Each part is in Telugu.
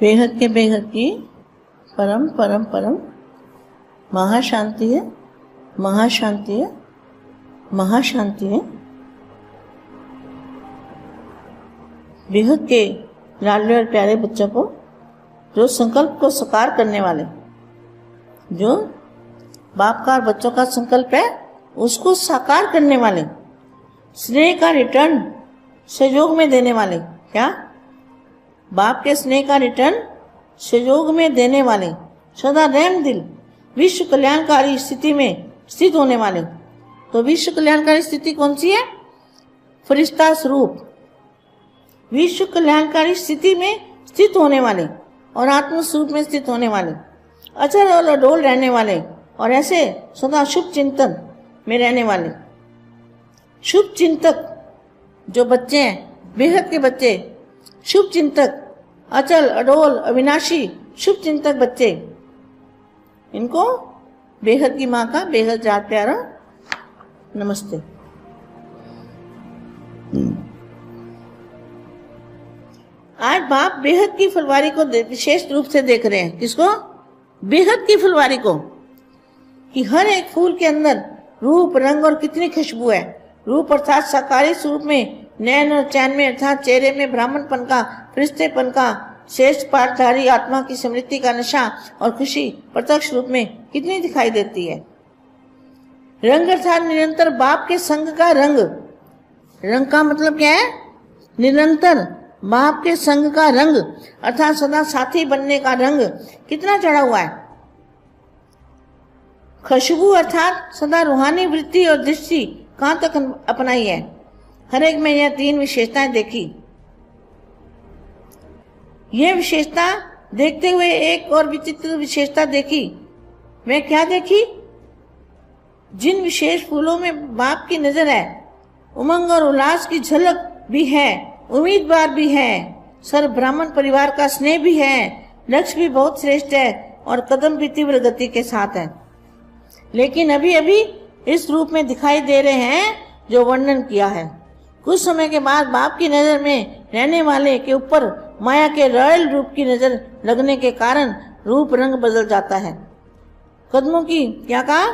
बेहद के बेहद की परम परम परम महाशांति है महाशांति है महाशांति है। बेहद के लाडले और प्यारे बच्चों को, जो संकल्प को साकार करने वाले, जो बाप का और बच्चों का संकल्प है, उसको साकार करने वाले, स्नेह का रिटर्न सहयोग में देने वाले, क्या? बाप के स्नेह का रिटर्न सहयोग में देने वाले, सदा रहम दिल, विश्व कल्याणकारी स्थिति में स्थित होने वाले। तो विश्व कल्याणकारी स्थिति कौन सी है? फरिश्ता स्वरूप। विश्व कल्याणकारी स्थिति में स्थित होने वाले और आत्म स्वरूप में स्थित होने वाले। अचल और अडोल रहने वाले और ऐसे सदा शुभ चिंतन में रहने वाले। शुभ चिंतक जो बच्चे हैं, बेहद के बच्चे, शुभ चिंतक अचल, अडोल, अविनाशी, शुभ चिंतक बच्चे। इनको बेहद की माँ का बेहद जात प्यारा नमस्ते। आज बाप बेहद की फुलवारी को विशेष रूप से देख रहे हैं। किसको? बेहद की फुलवारी को। कि हर एक फूल के अंदर रूप, रंग और कितनी खुशबू है। रूप अर्थात साकारी स्वरूप में नैन और चैन में अर्थात चेहरे में ब्राह्मणपन का फरिश्तेपन का श्रेष्ठ पाठधारी आत्मा की समृद्धि का नशा और खुशी प्रत्यक्ष रूप में कितनी दिखाई देती है? रंग अर्थात निरंतर बाप के संग का रंग। रंग का मतलब क्या है? निरंतर बाप के संग का रंग अर्थात सदा साथी बनने का रंग कितना चढ़ा हुआ है? खुशबू अर्थात सदा रूहानी वृत्ति और दृष्टि कहाँ तक अपनाई है? हर एक में यह तीन विशेषताएँ देखी। यह विशेषता देखते हुए एक और विचित्र विशेषता देखी। मैं क्या देखी? जिन विशेष फूलों में बाप की नज़र है, उमंग और उल्लास की झलक भी है, उम्मीदवार भी है सर ब्राह्मण परिवार का स्नेह भी है, लक्ष्य भी बहुत श्रेष्ठ है और कदम भी तीव्र गति के साथ है। लेकिन अभी अभी इस रूप में दिखाई दे रहे हैं जो वर्णन किया है। कुछ समय के बाद बाप की नज़र में रहने वाले के ऊपर माया के रॉयल रूप की नज़र लगने के कारण रूप रंग बदल जाता है। कदमों की, क्या कहा?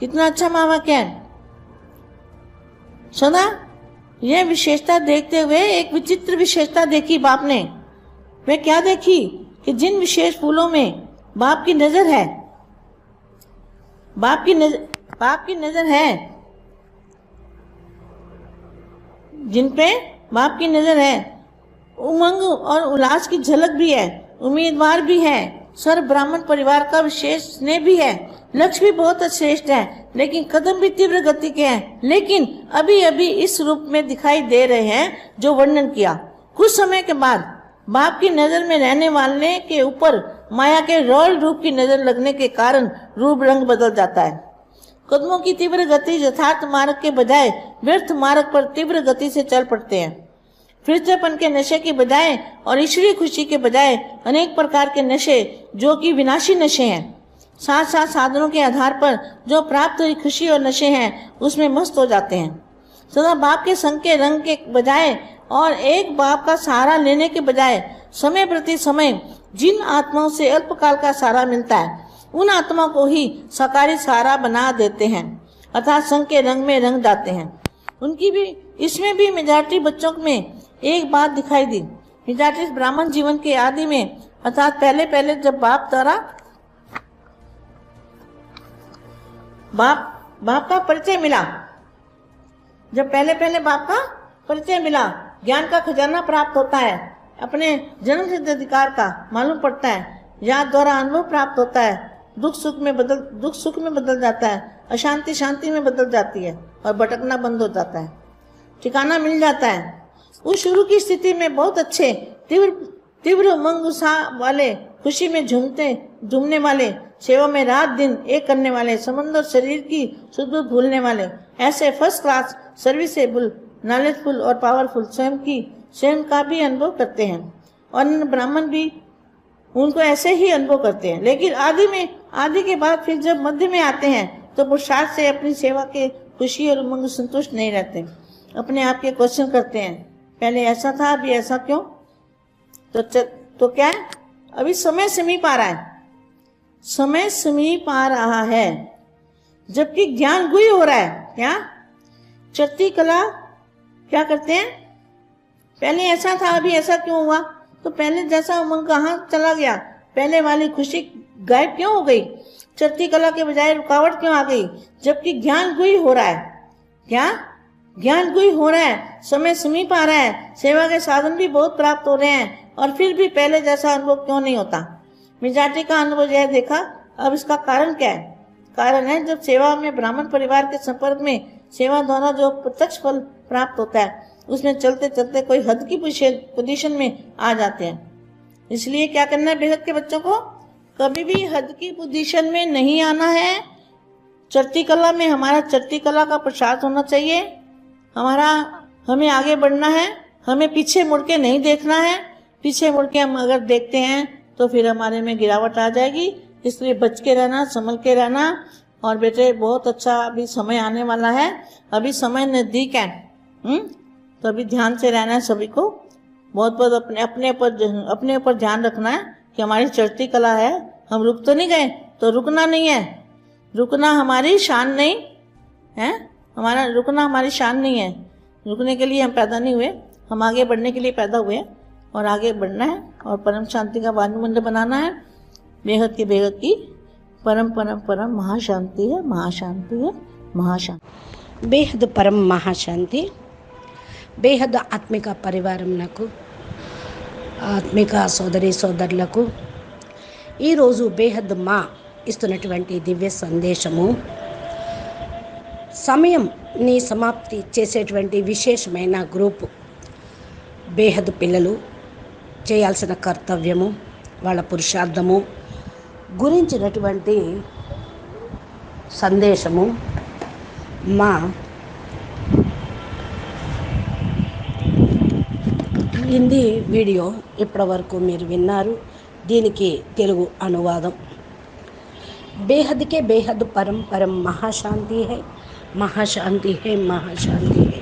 कितना अच्छा मामा क्या है? सदा यह विशेषता देखते हुए एक विचित्र विशेषता देखी बाप ने। वे क्या देखी? कि जिन विशेष फूलों में बाप की नज़र है, बाप की नज़र बाप की नज़र है, जिन पे बाप की नज़र है उमंग और उल्लास की झलक भी है, उम्मीदवार भी है। सर, ब्राह्मण परिवार का विशेष स्नेह भी है। लक्ष्य भी बहुत श्रेष्ठ है, लेकिन कदम भी तीव्र गति के हैं। लेकिन अभी अभी इस रूप में दिखाई दे रहे हैं जो वर्णन किया। कुछ समय के बाद बाप की नज़र में रहने वाले के ऊपर माया के रॉयल रूप की नज़र लगने के कारण रूप रंग बदल जाता है। कदमों की तीव्र गति यथार्थ मार्ग के बजाय व्यर्थ मार्ग पर तीव्र गति से चल पड़ते हैं। फिरतेपन के नशे की बजाय और ईश्वरीय खुशी के बजाय अनेक प्रकार के नशे, जो कि विनाशी नशे हैं साथ साथ साधनों के आधार पर जो प्राप्त हुई खुशी और नशे हैं, उसमें मस्त हो जाते हैं। सदा बाप के संग के रंग के बजाय और एक बाप का सहारा लेने के बजाय समय प्रति समय जिन आत्माओं से अल्पकाल का सहारा मिलता है, उन आत्माओं को ही सकारी सहारा बना देते हैं, अर्थात संघ के रंग में रंग जाते हैं। उनकी भी, इसमें भी मेजॉरिटी बच्चों में एक बात दिखाई दी। मेजॉरिटी ब्राह्मण जीवन के आदि में, अर्थात पहले पहले जब बाप द्वारा बाप बाप का परिचय मिला, जब पहले पहले बाप का परिचय मिला, ज्ञान का खजाना प्राप्त होता है, अपने जन्म सिद्ध अधिकार का मालूम पड़ता है, याद द्वारा अनुभव प्राप्त होता है, दुख सुख में बदल, दुख सुख में बदल जाता है, अशांति शांति में बदल जाती है और भटकना बंद हो जाता है। ठिकाना मिल जाता है उस शुरू की स्थिति में बहुत अच्छे, तीव्र तीव्र उमंग वाले, खुशी में झूमते, झूमने वाले, सेवा में रात दिन एक करने वाले समुद्र शरीर की शुद्ध भूलने वाले। ऐसे फ़र्स्ट क्लास सर्विसेबल नॉलेजफुल और पावरफुल स्वयं की, स्वयं का भी अनुभव करते हैं। और ब्राह्मण भी उनको ऐसे ही अनुभव करते हैं। लेकिन आदि में, आदि के बाद फिर जब मध्य में आते हैं तो पुरुषार्थ से अपनी सेवा के खुशी और उमंग संतुष्ट नहीं रहते। अपने आप के क्वेश्चन करते हैं। पहले ऐसा था अभी ऐसा क्यों? तो च, तो क्या है? अभी समय समीप आ रहा है। समय समीप आ रहा है जबकि ज्ञान गुई हो रहा है। क्या? चरती कला क्या करते हैं? पहले ऐसा था अभी ऐसा क्यों हुआ? तो पहले जैसा उमंग कहाँ चला गया पहले वाली खुशी गायब क्यों हो गई? चरती कला के बजाय रुकावट क्यों आ गई? जबकि ज्ञान गुई हो रहा है। क्या? ज्ञान गुई हो रहा है, समय समीप आ रहा है, सेवा के साधन भी बहुत प्राप्त हो रहे हैं, और फिर भी पहले जैसा अनुभव क्यों नहीं होता? मिजाटी का अनुभव यह देखा, अब इसका कारण क्या है? कारण है, जब सेवा में ब्राह्मण परिवार के संपर्क में सेवा द्वारा जो प्रत्यक्ष फल प्राप्त होता है, उसमें चलते चलते कोई हद की पोजीशन में आ जाते हैं। इसलिए क्या करना है, बेहद के बच्चों को? कभी भी हद की पोजीशन में नहीं आना है। चरती कला में हमारा चरती कला का प्रसाद होना चाहिए। हमारा, हमें आगे बढ़ना है, हमें पीछे मुड़ के नहीं देखना है। पीछे मुड़ के हम अगर देखते हैं तो फिर हमारे में गिरावट आ जाएगी। इसलिए बच के रहना, संभल के रहना। और बेटे, बहुत अच्छा अभी समय आने वाला है। अभी समय नज़दीक है। हम्म? तो अभी ध्यान से रहना है सभी को। बहुत बहुत अपने अपने पर अपने ऊपर ध्यान रखना है कि हमारी चढ़ती कला है। हम रुक तो नहीं गए तो रुकना नहीं है। रुकना हमारी शान नहीं, है? हमारा रुकना हमारी शान नहीं है रुकने के लिए हम पैदा नहीं हुए हम आगे बढ़ने के लिए पैदा हुए और आगे बढ़ना है और परम शांति का वायुमंडल बनाना है बेहद की बेहद की परम परम परम महाशांति है महाशांति है महाशांति బేహద్ పరం మహాశాంతి బేహద్ ఆత్మిక పరివారం నాకు ఆత్మిక సోదరి సోదరులకు ఈరోజు బేహద్ మా ఇస్తున్నటువంటి దివ్య సందేశము సమయంని సమాప్తి చేసేటువంటి విశేషమైన గ్రూపు. బేహద్ పిల్లలు చేయాల్సిన కర్తవ్యము వాళ్ళ పురుషార్థము గురించినటువంటి సందేశము మా హిందీ వీడియో ఇప్పటివరకు మీరు విన్నారు. దీనికి తెలుగు అనువాదం. బేహద్కే బేహద్ పరం పరం మహాశాంతి హై. మహాశాంతి హే మహాశాంతి. హే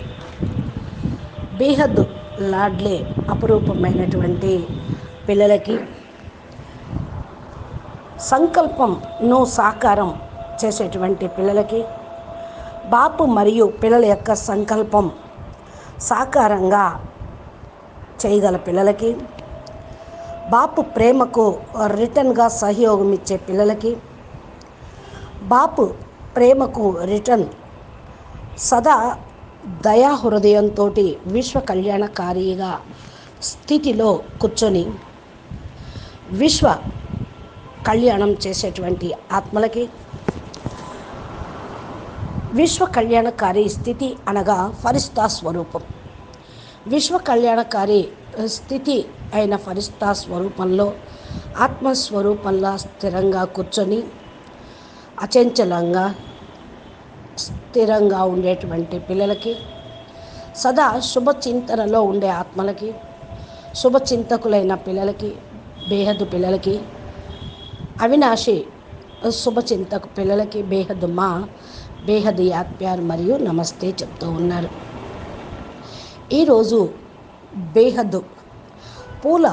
బేహద్ లాడ్లే అపురూపమైనటువంటి పిల్లలకి సంకల్పంను సాకారం చేసేటువంటి పిల్లలకి బాపు మరియు పిల్లల యొక్క సంకల్పం సాకారంగా చేయగల పిల్లలకి బాపు ప్రేమకు రిటర్న్గా సహయోగం ఇచ్చే పిల్లలకి బాపు ప్రేమకు రిటర్న్ సదా దయా హృదయంతో విశ్వ కళ్యాణకారిగా స్థితిలో కూర్చొని విశ్వ కళ్యాణం చేసేటువంటి ఆత్మలకి విశ్వ కళ్యాణకారి స్థితి అనగా ఫరిస్తా స్వరూపం. విశ్వ కళ్యాణకారి స్థితి అయిన ఫరిస్తా స్వరూపంలో ఆత్మస్వరూపంలో స్థిరంగా కూర్చొని అచంచలంగా స్థిరంగా ఉండేటువంటి పిల్లలకి సదా శుభచింతనలో ఉండే ఆత్మలకి శుభచింతకులైన పిల్లలకి బేహద్దు పిల్లలకి అవినాశి శుభచింతకు పిల్లలకి బేహద్దు మా బేహద్ యాత్ప్యార్ మరియు నమస్తే చెప్తూ ఉన్నారు. ఈరోజు బేహద్ పూల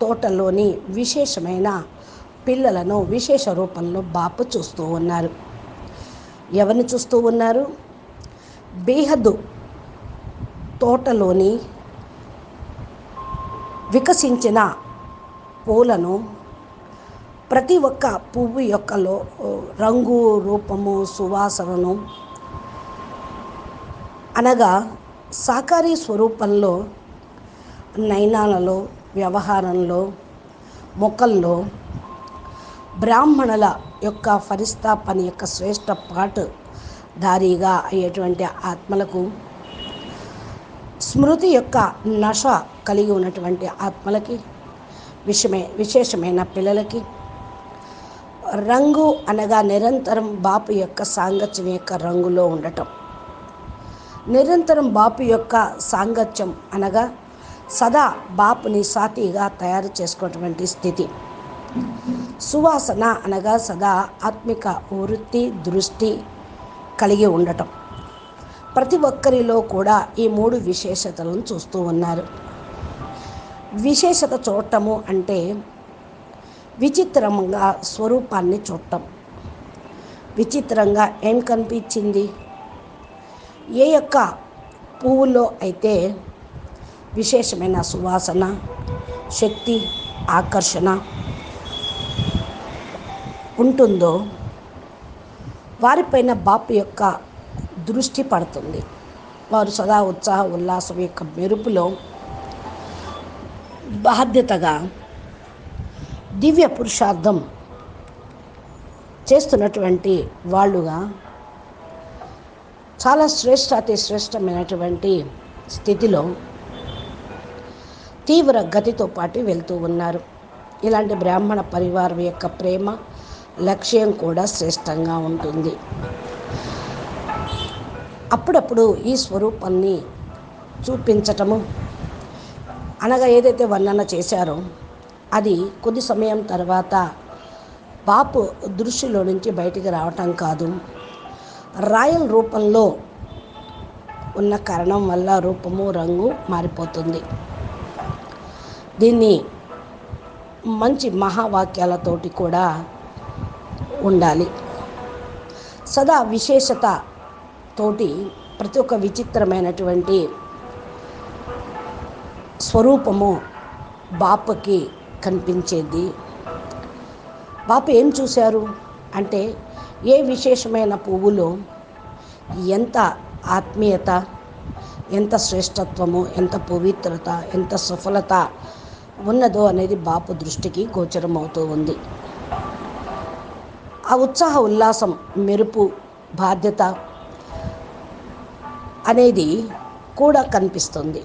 తోటలోని విశేషమైన పిల్లలను విశేష రూపంలో బాపు చూస్తూ ఉన్నారు. ఎవరిని చూస్తూ ఉన్నారు? బేహద్దు తోటలోని వికసించిన పూలను ప్రతి ఒక్క పువ్వు యొక్క లో రంగు రూపము సువాసనను అనగా సాకారీ స్వరూపంలో నయనాలలో వ్యవహారంలో మొక్కల్లో బ్రాహ్మణుల యొక్క ఫరిస్తా పని యొక్క శ్రేష్ట పాటు దారిగా అయ్యేటువంటి ఆత్మలకు స్మృతి యొక్క నష కలిగి ఉన్నటువంటి ఆత్మలకి విషమే విశేషమైన పిల్లలకి రంగు అనగా నిరంతరం బాపు యొక్క సాంగత్యం యొక్క రంగులో ఉండటం. నిరంతరం బాపు యొక్క సాంగత్యం అనగా సదా బాపుని సాతిగా తయారు చేసుకున్నటువంటి స్థితి. సువాసన అనగా సదా ఆత్మిక వృత్తి దృష్టి కలిగి ఉండటం. ప్రతి ఒక్కరిలో కూడా ఈ మూడు విశేషతలను చూస్తూ ఉన్నారు. విశేషత చూడటము అంటే విచిత్రంగా స్వరూపాన్ని చూడటం. విచిత్రంగా ఏం కనిపించింది? ఏ యొక్క పువ్వులో అయితే విశేషమైన సువాసన శక్తి ఆకర్షణ ఉంటుందో వారిపైన బాపు యొక్క దృష్టి పడుతుంది. వారు సదా ఉత్సాహ ఉల్లాసం యొక్క మెరుపులో బాధ్యతగా దివ్య పురుషార్థం చేస్తున్నటువంటి వాళ్ళుగా చాలా శ్రేష్ట అతి శ్రేష్టమైనటువంటి స్థితిలో తీవ్ర గతితో పాటు వెళ్తూ ఉన్నారు. ఇలాంటి బ్రాహ్మణ పరివారం యొక్క ప్రేమ లక్ష్యం కూడా శ్రేష్టంగా ఉంటుంది. అప్పుడప్పుడు ఈ స్వరూపాన్ని చూపించటము అనగా ఏదైతే వర్ణన చేశారో అది కొద్ది సమయం తర్వాత పాపు దృష్టిలో నుంచి బయటికి రావటం కాదు. రాయల్ రూపంలో ఉన్న కారణం వల్ల రూపము రంగు మారిపోతుంది. దీన్ని మంచి మహావాక్యాలతోటి కూడా ఉండాలి. సదా విశేషత తోటి ప్రతి ఒక్క విచిత్రమైనటువంటి స్వరూపము బాపకి కనిపించేది. బాపు ఏం చూశారు? అంటే ఏ విశేషమైన పువ్వులో ఎంత ఆత్మీయత ఎంత శ్రేష్టత్వము ఎంత పవిత్రత ఎంత సఫలత ఉన్నదో అనేది బాపు దృష్టికి గోచరం అవుతూ ఉంది. ఆ ఉత్సాహ ఉల్లాసం మెరుపు బాధ్యత అనేది కూడా కనిపిస్తుంది.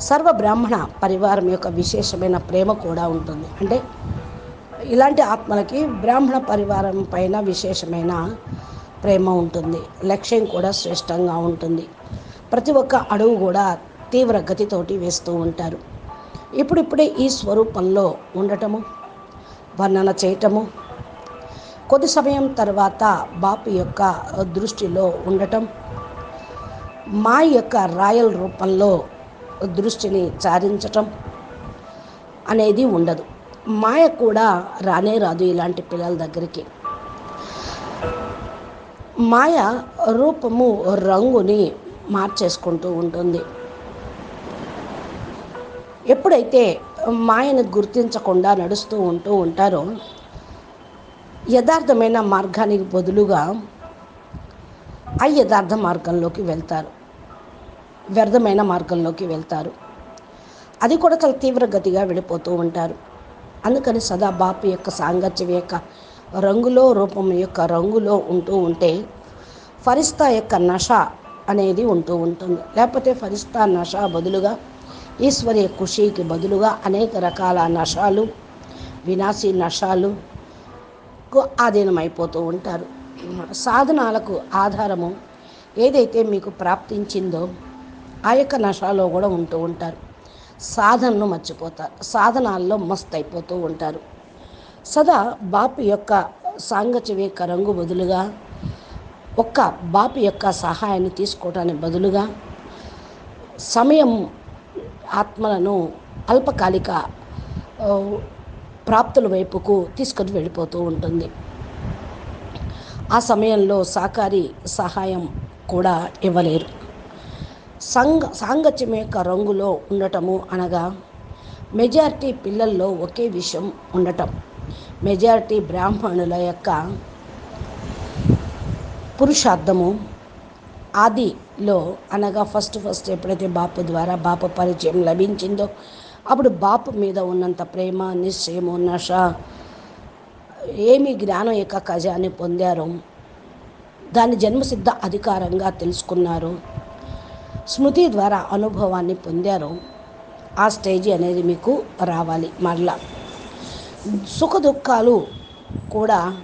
సర్వ బ్రాహ్మణ పరివారం యొక్క విశేషమైన ప్రేమ కూడా ఉంటుంది. అంటే ఇలాంటి ఆత్మలకి బ్రాహ్మణ పరివారం పైన విశేషమైన ప్రేమ ఉంటుంది. లక్ష్యం కూడా శ్రేష్టంగా ఉంటుంది. ప్రతి ఒక్క అడుగు కూడా తీవ్ర గతితోటి వేస్తూ ఉంటారు. ఇప్పుడిప్పుడే ఈ స్వరూపంలో ఉండటము వర్ణన చేయటము కొద్ది సమయం తర్వాత బాపు యొక్క దృష్టిలో ఉండటం మా యొక్క రాయల్ రూపంలో దృష్టిని చారించటం అనేది ఉండదు. మాయ కూడా రానే రాదు ఇలాంటి పిల్లల దగ్గరికి. మాయ రూపము రంగుని మార్చేసుకుంటూ ఉంటుంది. ఎప్పుడైతే మాయను గుర్తించకుండా నడుస్తూ ఉంటూ ఉంటారో యథార్థమైన మార్గానికి బదులుగా అయథార్థ మార్గంలోకి వెళ్తారు. వ్యర్థమైన మార్గంలోకి వెళ్తారు. అది కూడా చాలా తీవ్రగతిగా వెళ్ళిపోతూ ఉంటారు. అందుకని సదా బాపు యొక్క సాంగత్యం యొక్క రంగులో రూపం యొక్క రంగులో ఉంటూ ఉంటే ఫరిస్తా యొక్క నష అనేది ఉంటూ ఉంటుంది. లేకపోతే ఫరిస్తా నష బదులుగా ఈశ్వర్య ఖుషీకి బదులుగా అనేక రకాల నషాలు వినాశీ నషాలు ఆధీనమైపోతూ ఉంటారు. సాధనాలకు ఆధారము ఏదైతే మీకు ప్రాప్తించిందో ఆ యొక్క నషాలో కూడా ఉంటూ ఉంటారు. సాధనను మర్చిపోతారు. సాధనాల్లో మస్త్ అయిపోతూ ఉంటారు. సదా బాపు యొక్క సాంగత్యవేక రంగు బదులుగా ఒక్క బాపు యొక్క సహాయాన్ని తీసుకోవడానికి బదులుగా సమయం ఆత్మలను అల్పకాలిక ప్రాప్తుల వైపుకు తీసుకొని వెళ్ళిపోతూ ఉంటుంది. ఆ సమయంలో సహకారి సహాయం కూడా ఇవ్వలేరు. సంగ సాంగత్యం యొక్క రంగులో ఉండటము అనగా మెజారిటీ పిల్లల్లో ఒకే విషయం ఉండటం. మెజారిటీ బ్రాహ్మణుల యొక్క పురుషార్థము ఆదిలో అనగా ఫస్ట్ ఫస్ట్ ఎప్పుడైతే బాపు ద్వారా బాపు పరిచయం లభించిందో అప్పుడు బాపు మీద ఉన్నంత ప్రేమ నిశ్చయము నష ఏమి జ్ఞానం యొక్క ఖజాని పొందారు? దాని జన్మసిద్ధ అధికారంగా తెలుసుకున్నారు. స్మృతి ద్వారా అనుభవాన్ని పొందారు. ఆ స్టేజ్ అనేది మీకు రావాలి మరలా. సుఖ దుఃఖాలు కూడా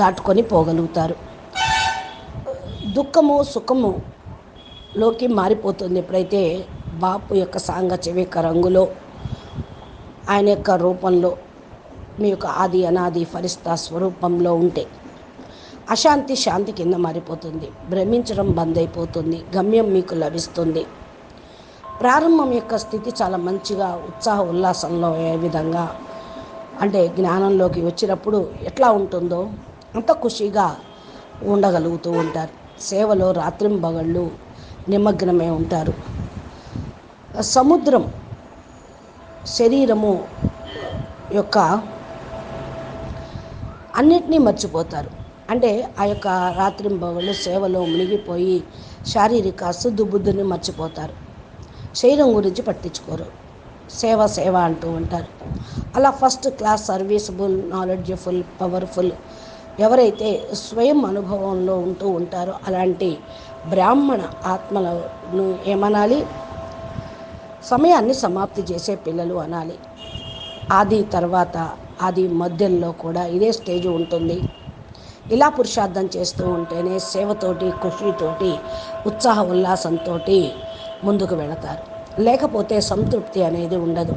దాటుకొని పోగలుగుతారు. దుఃఖము సుఖము లోకి మారిపోతుంది ఎప్పుడైతే బాపు యొక్క సాంగత్యవేక రంగులో ఆయన యొక్క రూపంలో మీ యొక్క ఆది అనాది ఫరిస్తా స్వరూపంలో ఉంటే అశాంతి శాంతి కింద మారిపోతుంది. భ్రమించడం బంద్ అయిపోతుంది. గమ్యం మీకు లభిస్తుంది. ప్రారంభం యొక్క స్థితి చాలా మంచిగా ఉత్సాహ ఉల్లాసంలో ఏ విధంగా అంటే జ్ఞానంలోకి వచ్చినప్పుడు ఎట్లా ఉంటుందో అంత ఖుషిగా ఉండగలుగుతూ ఉంటారు. సేవలో రాత్రింబగళ్ళు నిమగ్నమై ఉంటారు. సముద్రం శరీరము యొక్క అన్నిటినీ మర్చిపోతారు. అంటే ఆ యొక్క రాత్రింబవళ్ళు సేవలో మునిగిపోయి శారీరక శుద్ధుబుద్ధిని మర్చిపోతారు. శరీరం గురించి పట్టించుకోరు. సేవ సేవ అంటూ ఉంటారు. అలా first class serviceable knowledgeful powerful ఎవరైతే స్వయం అనుభవంలో ఉంటూ ఉంటారో అలాంటి బ్రాహ్మణ ఆత్మలను ఏమనాలి? సమయాన్ని సమాప్తి చేసే పిల్లలు అనాలి. ఆది తర్వాత ఆది మధ్యలో కూడా ఇదే స్టేజ్ ఉంటుంది. ఇలా పురుషార్థం చేస్తూ ఉంటేనే సేవతోటి ఖుషితోటి ఉత్సాహ ఉల్లాసంతో ముందుకు వెళతారు. లేకపోతే సంతృప్తి అనేది ఉండదు.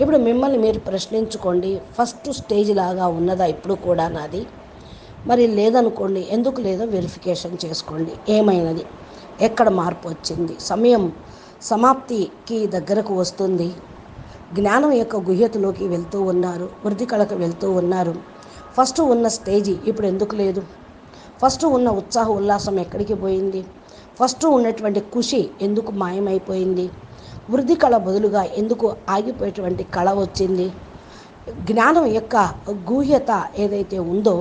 ఇప్పుడు మిమ్మల్ని మీరు ప్రశ్నించుకోండి ఫస్ట్ స్టేజ్ లాగా ఉన్నదా ఇప్పుడు కూడా నాది? మరి లేదనుకోండి ఎందుకు లేదో వెరిఫికేషన్ చేసుకోండి. ఏమైనది? ఎక్కడ మార్పు వచ్చింది? సమయం సమాప్తికి దగ్గరకు వస్తుంది. జ్ఞానం యొక్క గుహ్యతలోకి వెళ్తూ ఉన్నారు వృద్ధి కళకు వెళ్తూ ఉన్నారు. ఫస్ట్ ఉన్న స్టేజీ ఇప్పుడు ఎందుకు లేదు? ఫస్ట్ ఉన్న ఉత్సాహ ఉల్లాసం ఎక్కడికి పోయింది? ఫస్ట్ ఉన్నటువంటి ఖుషి ఎందుకు మాయమైపోయింది? వృద్ధి కళ బదులుగా ఎందుకు ఆగిపోయేటువంటి కళ వచ్చింది? జ్ఞానం యొక్క గూహ్యత ఏదైతే ఉందో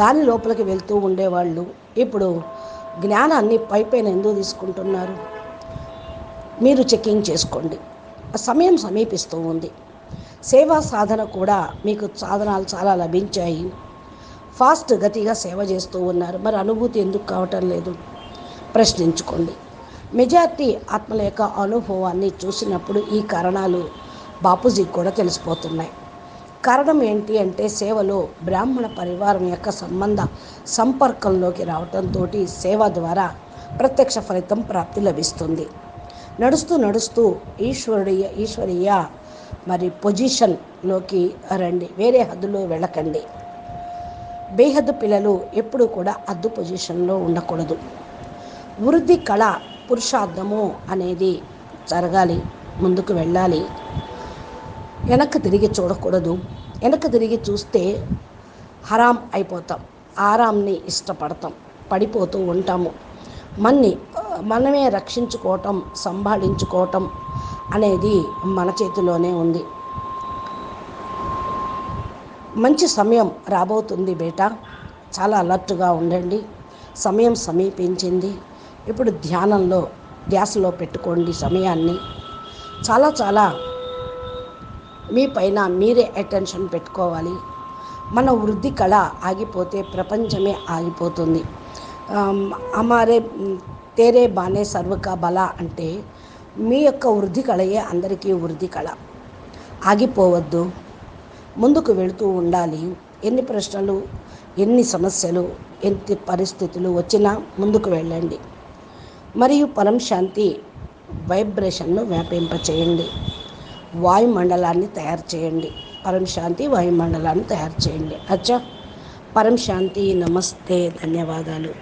దాని లోపలికి వెళ్తూ ఉండేవాళ్ళు ఇప్పుడు జ్ఞానాన్ని పైపైన ఎందుకు తీసుకుంటున్నారు? మీరు చెకింగ్ చేసుకోండి. సమయం సమీపిస్తూ ఉంది. సేవా సాధన కూడా మీకు సాధనాలు చాలా లభించాయి. ఫాస్ట్ గతిగా సేవ చేస్తూ ఉన్నారు. మరి అనుభూతి ఎందుకు కావటం లేదు? ప్రశ్నించుకోండి. మెజార్టీ ఆత్మల యొక్క అనుభవాన్ని చూసినప్పుడు ఈ కారణాలు బాపూజీకి కూడా తెలిసిపోతున్నాయి. కారణం ఏంటి అంటే సేవలో బ్రాహ్మణ పరివారం యొక్క సంబంధ సంపర్కంలోకి రావటంతో సేవ ద్వారా ప్రత్యక్ష ఫలితం ప్రాప్తి లభిస్తుంది. నడుస్తూ నడుస్తూ ఈశ్వరుడియ ఈశ్వరీయ మరి పొజిషన్లోకి రండి. వేరే హద్దులో వెళ్ళకండి. బేహద్దు పిల్లలు ఎప్పుడూ కూడా అద్దు పొజిషన్లో ఉండకూడదు. వృద్ధి కళ పురుషార్థము అనేది జరగాలి ముందుకు వెళ్ళాలి. వెనక్కి తిరిగి చూడకూడదు. వెనక్కి తిరిగి చూస్తే హరాం అయిపోతాం. ఆరాంని ఇష్టపడతాం. పడిపోతూ ఉంటాము. మన్ని మనమే రక్షించుకోవటం సంభాళించుకోవటం అనేది మన చేతిలోనే ఉంది. మంచి సమయం రాబోతుంది బేటా. చాలా అలర్ట్గా ఉండండి. సమయం సమీపించింది. ఇప్పుడు ధ్యానంలో ధ్యాసలో పెట్టుకోండి సమయాన్ని. చాలా చాలా మీ పైన మీరే అటెన్షన్ పెట్టుకోవాలి. మన వృద్ధి కళ ఆగిపోతే ప్రపంచమే ఆగిపోతుంది. అమారే తేరే బానే సర్వక బల అంటే మీ యొక్క వృద్ధి కళయే అందరికీ వృద్ధి కళ. ఆగిపోవద్దు. ముందుకు వెళుతూ ఉండాలి. ఎన్ని ప్రశ్నలు ఎన్ని సమస్యలు ఎన్ని పరిస్థితులు వచ్చినా ముందుకు వెళ్ళండి. మరియు పరం శాంతి వైబ్రేషన్ను వ్యాపింపచేయండి. వాయుమండలాన్ని తయారు చేయండి. పరం శాంతి వాయుమండలాన్ని తయారు చేయండి. అచ్చా. పరం శాంతి. నమస్తే. ధన్యవాదాలు.